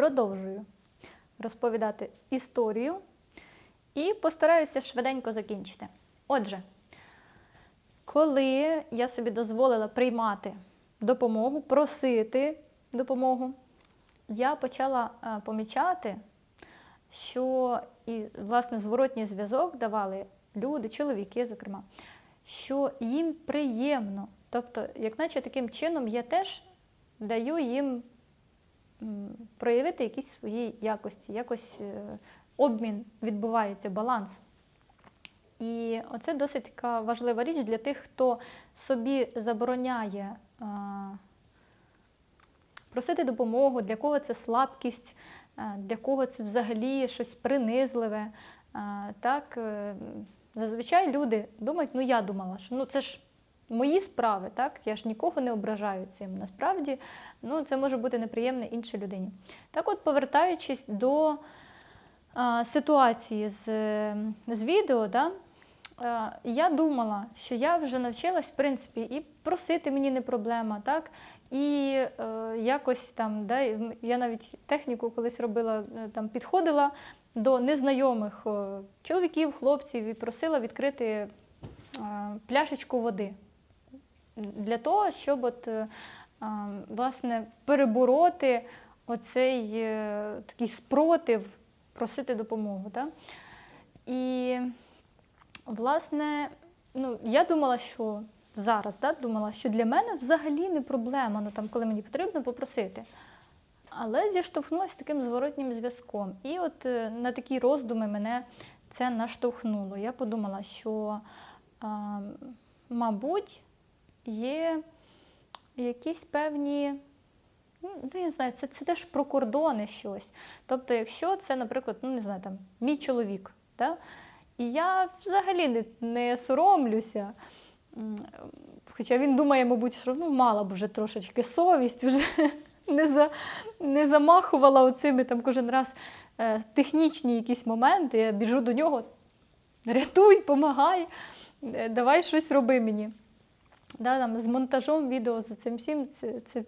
продовжую розповідати історію і постараюся швиденько закінчити. Отже, коли я собі дозволила приймати допомогу, просити допомогу, я почала е, помічати, що і, власне, зворотній зв'язок давали люди, чоловіки, зокрема, що їм приємно. Тобто, як наче таким чином я теж даю їм проявити якісь свої якості, якось е, обмін відбувається, баланс. І оце досить така важлива річ для тих, хто собі забороняє просити допомогу, для кого це слабкість, для кого це взагалі щось принизливе. Так, е, зазвичай люди думають, ну я думала, що ну це ж мої справи, так? Я ж нікого не ображаю цим. Насправді, ну це може бути неприємне іншій людині. Так, от, повертаючись до а, ситуації з, е, з відео, да, е, я думала, що я вже навчилась, в принципі, і просити мені не проблема, так? І е, якось там, да, я навіть техніку колись робила, е, там підходила до незнайомих е, чоловіків, хлопців і просила відкрити е, пляшечку води для того, щоб от, е, власне, перебороти оцей е, такий спротив просити допомогу. Да? І, власне, ну, я думала, що зараз да, думала, що для мене взагалі не проблема, ну, там, коли мені потрібно попросити. Але зіштовхнулася таким зворотнім зв'язком. І от е, на такі роздуми мене це наштовхнуло. Я подумала, що, мабуть, є якісь певні, ну, я не знаю, це, це теж про кордони щось. Тобто, якщо це, наприклад, ну не знаю, там, мій чоловік, да? і я взагалі не, не соромлюся. Хоча він думає, мабуть, що ну, мала б вже трошечки совість, вже не, за, не замахувала оцими там кожен раз е, технічні якісь моменти. Я біжу до нього, рятуй, помагай, е, давай щось роби мені. Да, там, з монтажом відео за цим всім, це, це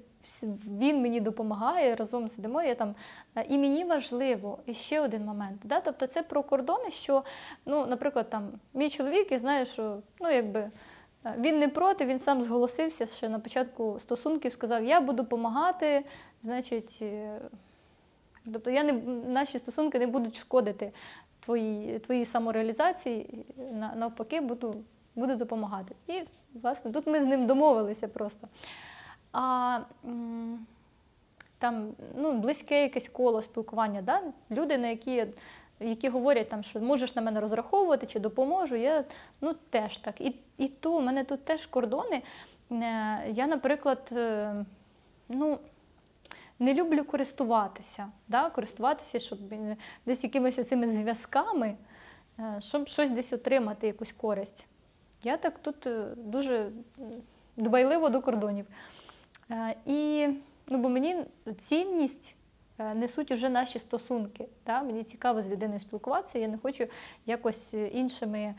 він мені допомагає, разом сидимо. Я там, е, і мені важливо, і ще один момент. Да? Тобто це про кордони, що, ну, наприклад, там, мій чоловік, я знаю, що ну, якби, е, він не проти, він сам зголосився ще на початку стосунків, сказав, я буду допомагати, значить, е, тобто я не, наші стосунки не будуть шкодити твоїй, твоїй самореалізації, на- навпаки, буду, буду допомагати. І, власне, тут ми з ним домовилися просто. А там ну, близьке якесь коло спілкування, да? люди, на які, які говорять, там, що можеш на мене розраховувати чи допоможу, я ну, теж так. І, і то, у мене тут теж кордони. Е, Я, наприклад, е, ну, не люблю користуватися, да? користуватися, щоб е, десь якимись цими зв'язками, щоб щось десь отримати, якусь користь. Я так тут е, дуже дбайливо до кордонів. Е, І ну, бо мені цінність е, несуть уже наші стосунки. Да? Мені цікаво з людиною спілкуватися, я не хочу якось іншими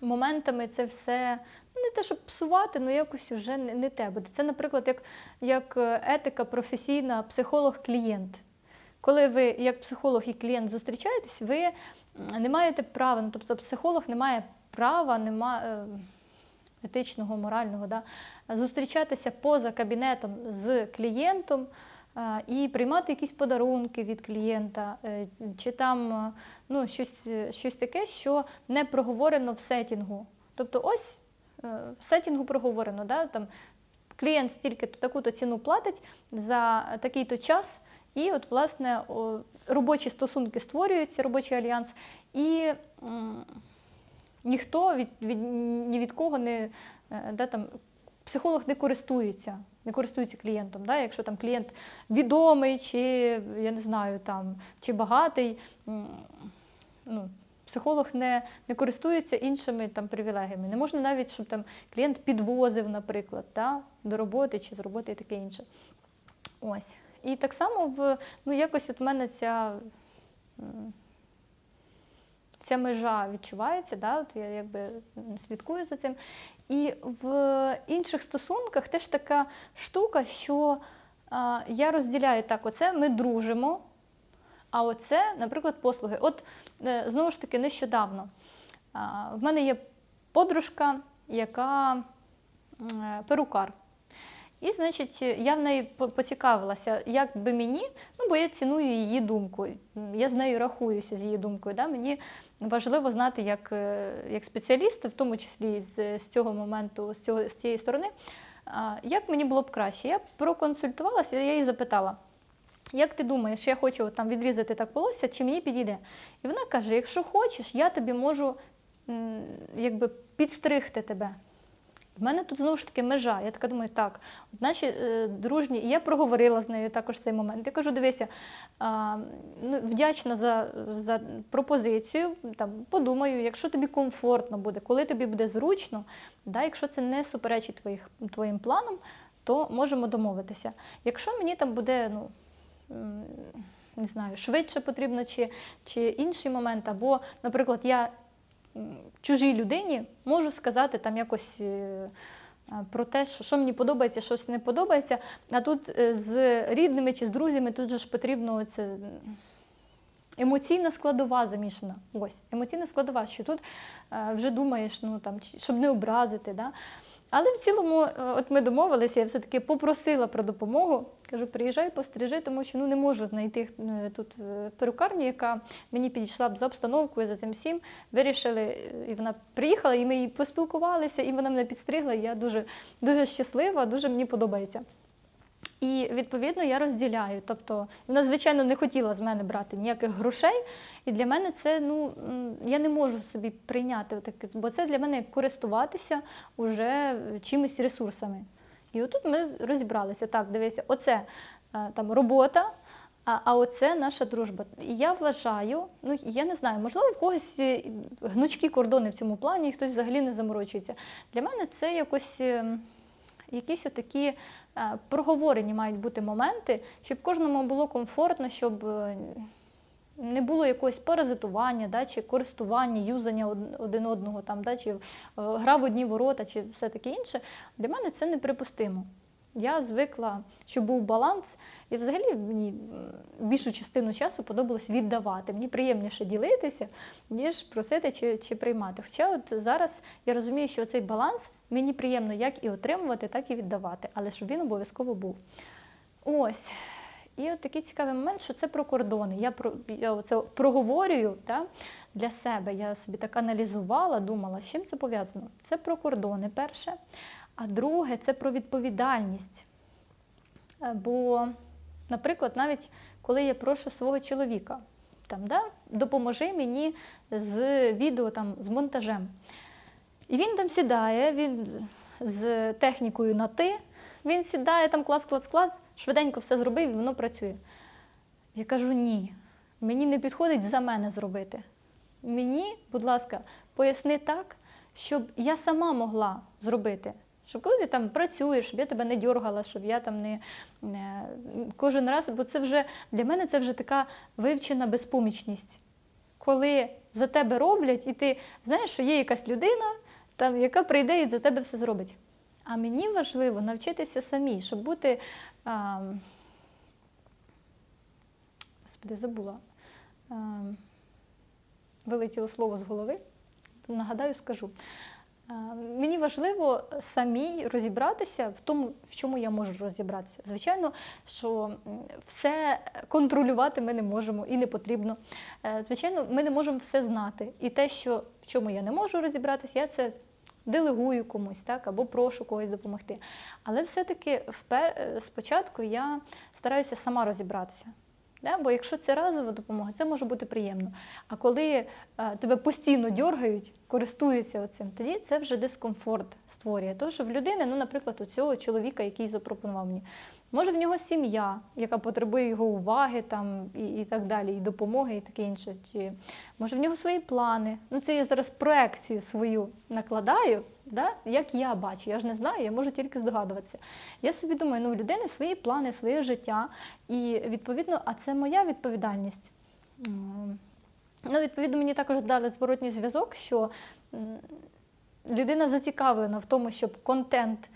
моментами це все. ну, Не те, щоб псувати, але якось вже не, не те буде. Це, наприклад, як, як етика професійна психолог-клієнт. Коли ви як психолог і клієнт зустрічаєтесь, ви не маєте права, ну, тобто психолог не має права, немає етичного, морального, да, зустрічатися поза кабінетом з клієнтом е, і приймати якісь подарунки від клієнта, е, чи там е, ну, щось, е, щось таке, що не проговорено в сетінгу. Тобто, ось е, в сетінгу проговорено, да, там, клієнт стільки таку-то ціну платить за такий-то час. І от, власне, робочі стосунки створюються, робочий альянс, і ніхто від, від, ні від кого не е, да, там, психолог не користується, не користується клієнтом. Да? Якщо там клієнт відомий, чи я не знаю, там, чи багатий, ну, психолог не, не користується іншими там, привілегіями. Не можна навіть, щоб там клієнт підвозив, наприклад, да? до роботи чи з роботи і таке інше. Ось. І так само в ну, якось от в мене ця, ця межа відчувається, да? от я якби слідкую за цим. І в інших стосунках теж така штука, що а, я розділяю так: оце ми дружимо, а оце, наприклад, послуги. От е, знову ж таки, нещодавно а, в мене є подружка, яка е, перукар. І, значить, я в неї поцікавилася, як би мені, ну бо я ціную її думку, я з нею рахуюся з її думкою. Да? Мені важливо знати як, е, як спеціаліст, в тому числі з, з цього моменту, з, цього, з цієї сторони, як мені було б краще. Я проконсультувалася, я її запитала. Як ти думаєш, я хочу там відрізати так волосся, чи мені підійде? І вона каже: якщо хочеш, я тобі можу якби підстригти тебе. В мене тут знову ж таки межа. Я така думаю, так, от наші е, дружні, і я проговорила з нею також цей момент. Я кажу, дивися, а, ну, вдячна за, за пропозицію. Там, подумаю, якщо тобі комфортно буде, коли тобі буде зручно, да, якщо це не суперечить твоїх, твоїм планам, то можемо домовитися. Якщо мені там буде, ну, не знаю, швидше потрібно, чи, чи інший момент, або, наприклад, я чужій людині можу сказати там якось е, про те, що, мені подобається, щось не подобається. А тут е, з рідними чи з друзями тут же ж потрібно це. Емоційна складова замішана. Ось, емоційна складова, що тут е, вже думаєш, ну там, щоб не образити. Да? Але в цілому, е, от ми домовилися, я все-таки попросила про допомогу. Кажу, приїжджай, пострижи, тому що ну, не можу знайти е, тут е, перукарню, яка мені підійшла б за обстановкою, за цим всім. Вирішили, і вона приїхала, і ми їй поспілкувалися, і вона мене підстригла. І я дуже, дуже щаслива, дуже мені подобається. І відповідно я розділяю. Тобто вона, звичайно, не хотіла з мене брати ніяких грошей. І для мене це ну я не можу собі прийняти таке, бо це для мене користуватися уже чимось ресурсами. І отут ми розібралися. Так, дивися, оце е, там робота. А, а оце наша дружба. І я вважаю, ну я не знаю, можливо, в когось е, гнучкі кордони в цьому плані, і хтось взагалі не заморочується. Для мене це якось е, якісь отакі е, проговорені мають бути моменти, щоб кожному було комфортно, щоб е, не було якогось паразитування, да, чи користування, юзання один одного, там, да, чи е, гра в одні ворота, чи все таке інше. Для мене це неприпустимо. Я звикла, щоб був баланс, і взагалі мені більшу частину часу подобалось віддавати. Мені приємніше ділитися, ніж просити чи, чи приймати. Хоча от зараз я розумію, що цей баланс мені приємно як і отримувати, так і віддавати, але щоб він обов'язково був. Ось. І от такий цікавий момент, що це про кордони. Я про я це проговорюю та, для себе. Я собі так аналізувала, думала, з чим це пов'язано. Це про кордони перше. А друге це про відповідальність. Е, Бо, наприклад, навіть коли я прошу свого чоловіка, там, да, допоможи мені з відео там, з монтажем. І він там сідає, він з технікою на ти, він сідає там клас, клас, клас, швиденько все зробив і воно працює. Я кажу, ні, мені не підходить за мене зробити. Мені, будь ласка, поясни так, щоб я сама могла зробити. Щоб коли ти там працюєш, щоб я тебе не дергала, щоб я там не, не кожен раз, бо це вже для мене це вже така вивчена безпомічність. Коли за тебе роблять, і ти знаєш, що є якась людина, там, яка прийде і за тебе все зробить. А мені важливо навчитися самій, щоб бути. А, господи, забула. А, вилетіло слово з голови. Нагадаю, скажу. А, Мені важливо самій розібратися в тому, в чому я можу розібратися. Звичайно, що все контролювати ми не можемо і не потрібно. Е, Звичайно, ми не можемо все знати. І те, що в чому я не можу розібратися, я це делегую комусь, так, або прошу когось допомогти. Але все-таки е, спочатку я стараюся сама розібратися. Да? Бо якщо це разова допомога, це може бути приємно. А коли е, тебе постійно дергають, користуються цим, тоді це вже дискомфорт створює. Тому що в людини, ну, наприклад, у цього чоловіка, який запропонував мені, може в нього сім'я, яка потребує його уваги там, і, і так далі, і допомоги, і таке інше. Чи може в нього свої плани. Ну, це я зараз проекцію свою накладаю, да? як я бачу. Я ж не знаю, я можу тільки здогадуватися. Я собі думаю, ну, у людини свої плани, своє життя, і відповідно, а це моя відповідальність. Ну, відповідно, мені також дали зворотній зв'язок, що людина зацікавлена в тому, щоб контент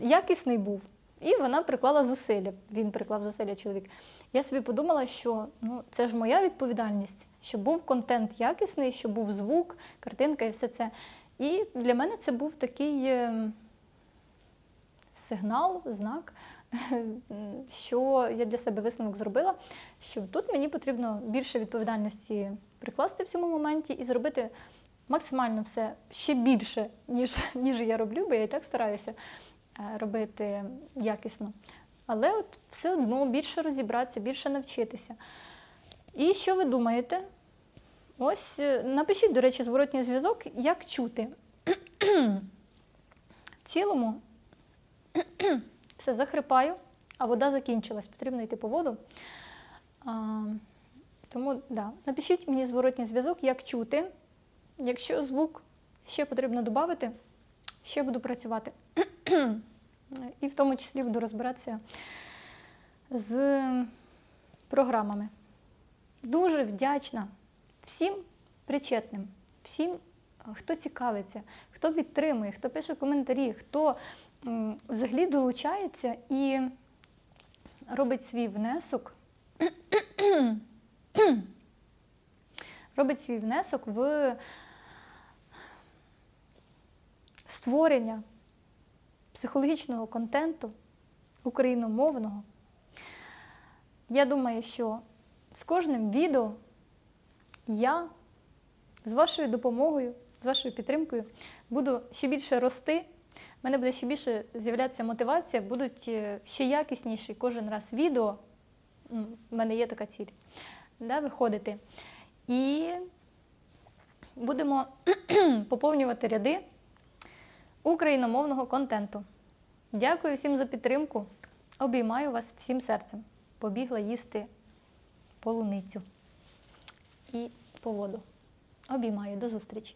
якісний був. І вона приклала зусилля. Він приклав зусилля чоловік. Я собі подумала, що ну, це ж моя відповідальність, щоб був контент якісний, щоб був звук, картинка і все це. І для мене це був такий е, сигнал, знак, що я для себе висновок зробила, що тут мені потрібно більше відповідальності прикласти в цьому моменті і зробити максимально все ще більше, ніж, ніж я роблю, бо я і так стараюся робити якісно. Але от все одно більше розібратися, більше навчитися. І що ви думаєте? Ось е, напишіть, до речі, зворотній зв'язок, як чути. В цілому все захрипаю, а вода закінчилась, потрібно йти по воду. А, тому да, напишіть мені зворотній зв'язок, як чути. Якщо звук ще потрібно додати, ще буду працювати. І в тому числі буду розбиратися з програмами. Дуже вдячна всім причетним, всім, хто цікавиться, хто підтримує, хто пише коментарі, хто взагалі долучається і робить свій внесок. робить свій внесок в створення психологічного контенту україномовного. Я думаю, що з кожним відео я з вашою допомогою, з вашою підтримкою буду ще більше рости. В мене буде ще більше з'являтися мотивація, будуть е, ще якісніші кожен раз відео. В мене є така ціль да, виходити. І будемо поповнювати ряди україномовного контенту. Дякую всім за підтримку. Обіймаю вас всім серцем. Побігла їсти полуницю і по воду. Обіймаю. До зустрічі!